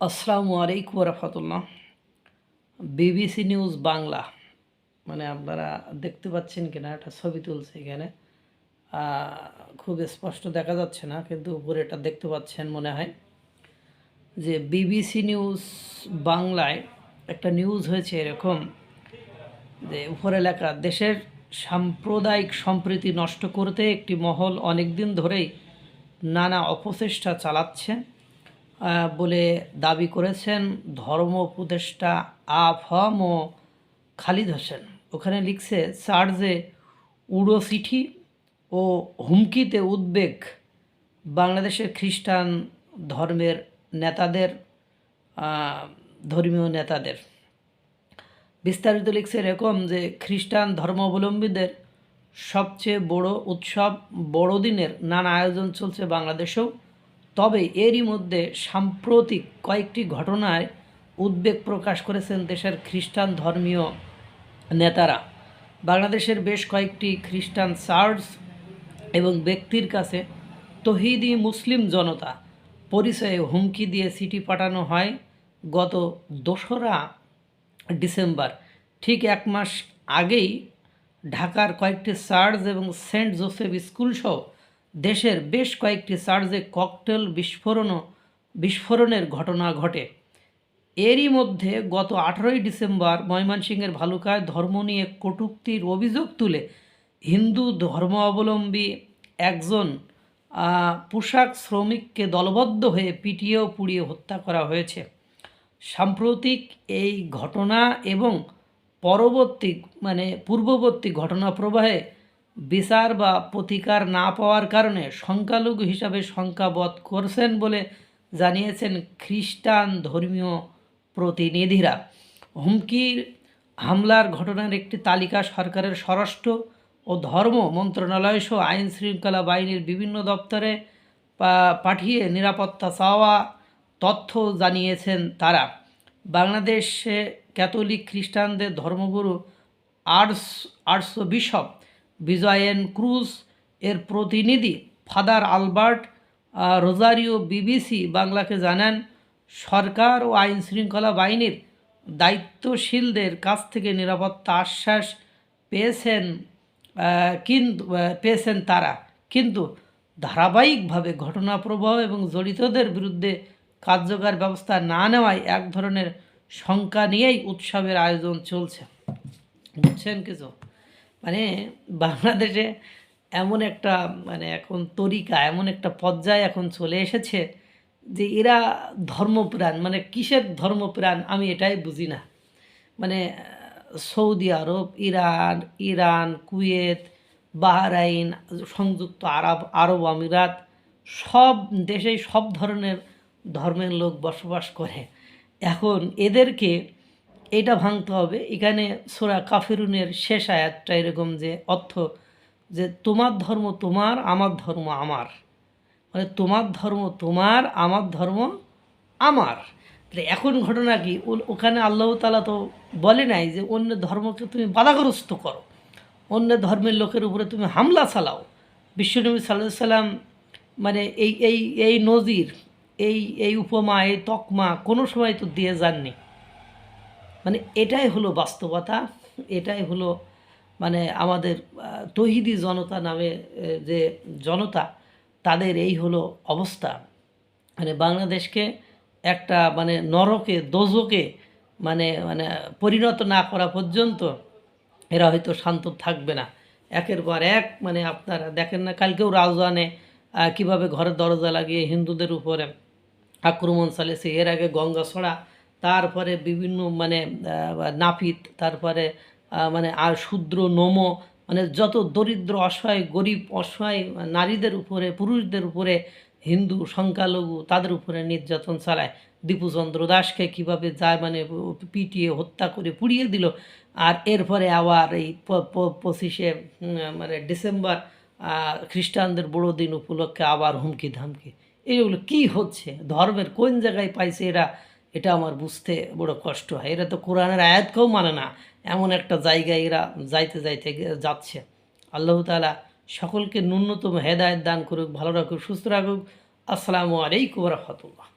আসসালামু আলাইকুম রহমতুল্লাহ BBC news Bangla. মানে আপনারা দেখতে পাচ্ছেন কিনা, একটা ছবি তুলছে এখানে। খুব স্পষ্ট দেখা যাচ্ছে না, কিন্তু উপরে এটা দেখতে পাচ্ছেন মনে হয়। যে বিবিসি নিউজ বাংলায় একটা নিউজ হয়েছে এরকম, যে উপরে লেখা দেশের সাম্প্রদায়িক সম্প্রীতি নষ্ট করতে একটি মহল অনেক দিন ধরেই নানা অপচেষ্টা চালাচ্ছে বলে দাবি করেছেন ধর্ম উপদেষ্টা আফম খালিদ হোসেন। ওখানে লিখছে চার্জে উড়ো চিঠি ও হুমকিতে উদ্বেগ বাংলাদেশের খ্রিস্টান ধর্মের নেতাদের ধর্মীয় নেতাদের। বিস্তারিত লিখছে এরকম যে, খ্রিস্টান ধর্মাবলম্বীদের সবচেয়ে বড় উৎসব বড়দিনের নানা আয়োজন চলছে বাংলাদেশেও। তবে এরই মধ্যে সাম্প্রতিক কয়েকটি ঘটনায় উদ্বেগ প্রকাশ করেছেন দেশের খ্রিস্টান ধর্মীয় নেতারা। বাংলাদেশের বেশ কয়েকটি খ্রিস্টান চার্চ এবং ব্যক্তির কাছে তহিদি মুসলিম জনতা পরিচয়ে হুমকি দিয়ে চিঠি পাঠানো হয় গত দোসরা ডিসেম্বর। ঠিক এক মাস আগেই ঢাকার কয়েকটি চার্চ এবং সেন্ট জোসেফ স্কুলসহ দেশের বেশ কয়েকটি চার্চে ককটেল বিস্ফোরণও বিস্ফোরণের ঘটনা ঘটে। এরই মধ্যে গত আঠারোই ডিসেম্বর ময়মনসিংহের ভালুকায় ধর্ম নিয়ে কটূক্তির অভিযোগ তুলে হিন্দু ধর্মাবলম্বী একজন পোশাক শ্রমিককে দলবদ্ধ হয়ে পিটিয়ে ও পুড়িয়ে হত্যা করা হয়েছে। সাম্প্রতিক এই ঘটনা এবং পরবর্তী মানে পূর্ববর্তী ঘটনা প্রবাহে বিচার বা প্রতিকার না পাওয়ার কারণে সংখ্যালঘু হিসাবে সংখ্যাবধ করছেন বলে জানিয়েছেন খ্রিস্টান ধর্মীয় প্রতিনিধিরা। হুমকির হামলার ঘটনার একটি তালিকা সরকারের স্বরাষ্ট্র ও ধর্ম মন্ত্রণালয় সহ আইন শৃঙ্খলা বাহিনীর বিভিন্ন দপ্তরে পাঠিয়ে নিরাপত্তা চাওয়া তথ্য জানিয়েছেন তারা। বাংলাদেশে ক্যাথলিক খ্রিস্টানদের ধর্মগুরু আর্টস আর্টস বিশপ বিজয়েন ক্রুজ এর প্রতিনিধি। ফাদার আলবার্ট রোজারিও বিবিসি বাংলাকে জানান, সরকার ও আইন শৃঙ্খলা বাহিনীর দায়িত্বশীলদের কাছ থেকে নিরাপত্তা আশ্বাস পেয়েছেন কিন্তু পেয়েছেন তারা। কিন্তু ধারাবাহিকভাবে ঘটনাপ্রবাহ এবং জড়িতদের বিরুদ্ধে কার্যকর ব্যবস্থা না নেওয়ায় এক ধরনের শঙ্কা নিয়েই উৎসবের আয়োজন চলছে। বুঝছেন কিছু? মানে বাংলাদেশে এমন একটা মানে এখন তরিকা, এমন একটা পর্যায়ে এখন চলে এসেছে যে এরা ধর্মপ্রাণ মানে কিসের ধর্মপ্রাণ আমি এটাই বুঝি না। মানে Saudi Arab, Iran Iran, Kuwait, Bahrain, সংযুক্ত আরব আরব আমিরাত, সব দেশেই সব ধরনের ধর্মের লোক বসবাস করে। এখন এদেরকে এটা ভাঙতে হবে। এখানে সোরা কাফিরুনের শেষ আয়াতটা এরকম যে অর্থ যে তোমার ধর্ম তোমার, আমার ধর্ম আমার। মানে তোমার ধর্ম তোমার, আমার ধর্ম আমার। তাহলে এখন ঘটনা কি? ওখানে আল্লাহ তালা তো বলে নাই যে অন্য ধর্মকে তুমি বাধাগ্রস্ত করো। অন্য ধর্মের লোকের উপরে তুমি হামলা চালাও। বিশ্বনবী সাল্লাহ সাল্লাম মানে এই এই এই নজির, এই এই উপমা, এই তকমা কোনো সময় তো দিয়ে যাননি। মানে এটাই হলো বাস্তবতা, এটাই হলো মানে আমাদের তহিদি জনতা নামে যে জনতা, তাদের এই হলো অবস্থা। মানে বাংলাদেশকে একটা মানে নরকে, দোজকে মানে মানে পরিণত না করা পর্যন্ত এরা হয়তো শান্ত থাকবে না। একের পর এক মানে আপনারা দেখেন না, কালকেও রাজধানে কীভাবে ঘরের দরজা লাগিয়ে হিন্দুদের উপরে আক্রমণ চালিয়েছে। এর আগে গঙ্গাছড়া তারপরে বিভিন্ন মানে নাপিত তারপরে মানে আর শূদ্র, নোমো মানে যত দরিদ্র, অসহায়, গরিব, অসহায় নারীদের উপরে, পুরুষদের উপরে হিন্দু, সংখ্যালঘু, তাদের উপরে নির্যাতন চালায়। দীপুচন্দ্র দাসকে কীভাবে যায় মানে পিটিয়ে হত্যা করে পুড়িয়ে দিল, আর এরপরে আবার এই পঁচিশে মানে ডিসেম্বর খ্রিস্টানদের বড়দিন উপলক্ষে আবার হুমকি ধামকি এইগুলো কি হচ্ছে? ধর্মের কোন জায়গায় পাইছে এরা এটা আমার বুঝতে বড় কষ্ট হয়। এরা তো কোরআনের আয়াতকেও মানে না। এমন একটা জায়গায় এরা যাইতে যাইতে যাচ্ছে। আল্লাহ তালা সকলকে ন্যূনতম হেদায়ত দান করুক, ভালো রাখুক, সুস্থ রাখুক। আসসালামু আলাইকুম রহমতুল্লাহ।